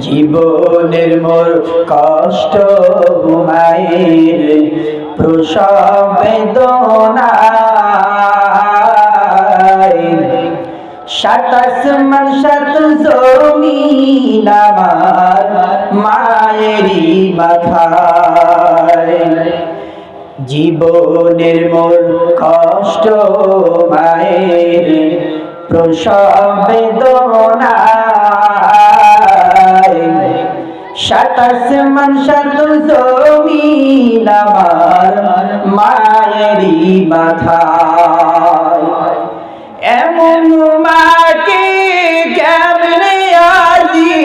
জীবনের মোর কষ্ট মায়ের প্রসব মাথায়। জীবনের মোর কষ্ট মায়ের প্রসব বেদনায়। সাতাশ মান সাত জমিন আমার মায়েরই মাথায়। এমন মাকে কেমনে আজি?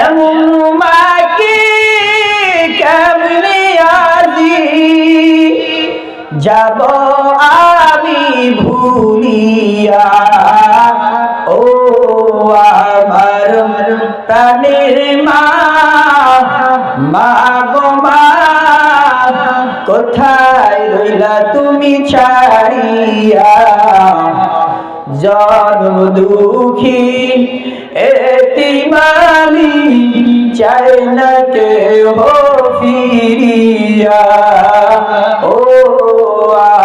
এমন মাকে কেমনে আজি? যাব আমি ভুলিয়া প্রাণের মা মা গো মা, কোথায় রইলা তুমি ছাড়িয়া? জন্ম দুঃখী এতিমানি চাই না কেউ ফিরিয়া। ও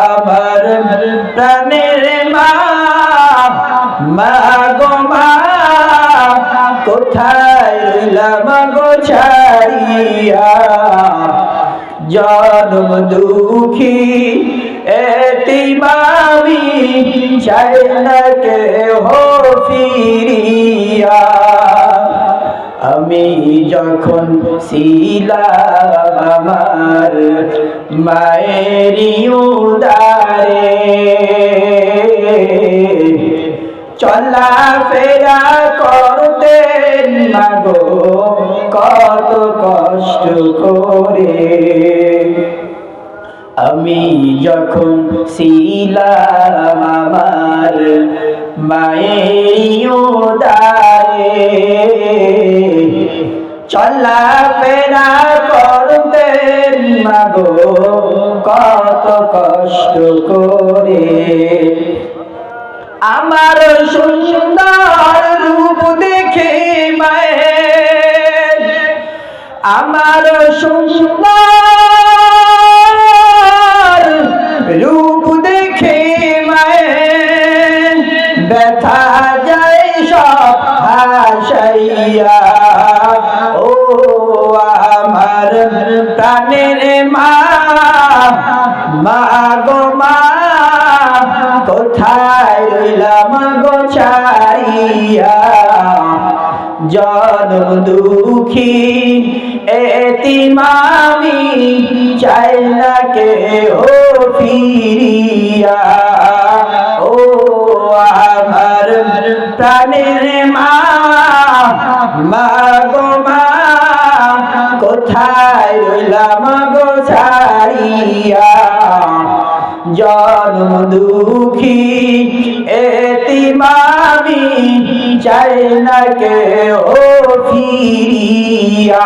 আমার প্রাণের মা মা কোথায় রইলাম দুঃখী এতিমামি চাই না কেহ ফিরিয়া। আমি যখন ছিলাম আমার মায়েরই উদারে কষ্ট করে। আমি যখন ছিলাম আমার মায়ের উদারে চলা ফেরা করতে মাগো কত কষ্ট করে। আমার সুন্দর রূপ দেখে মায়ের আমার সুন্দর রূপ দেখে মায়ের ব্যথা যায় সব হাসাইয়া ও আমার প্রাণের মা মা গো মা, কোথায় রইলাম গো? জন্ম দুঃখী এতিমামি চাই না কে ও ফিরিয়া। ও আমার প্রাণের মা মা গো মা, কোথায় রইলাম গো ছাড়িয়া? জন্ম দুঃখী এতিমামি চাই না কে ও ফিরিয়া।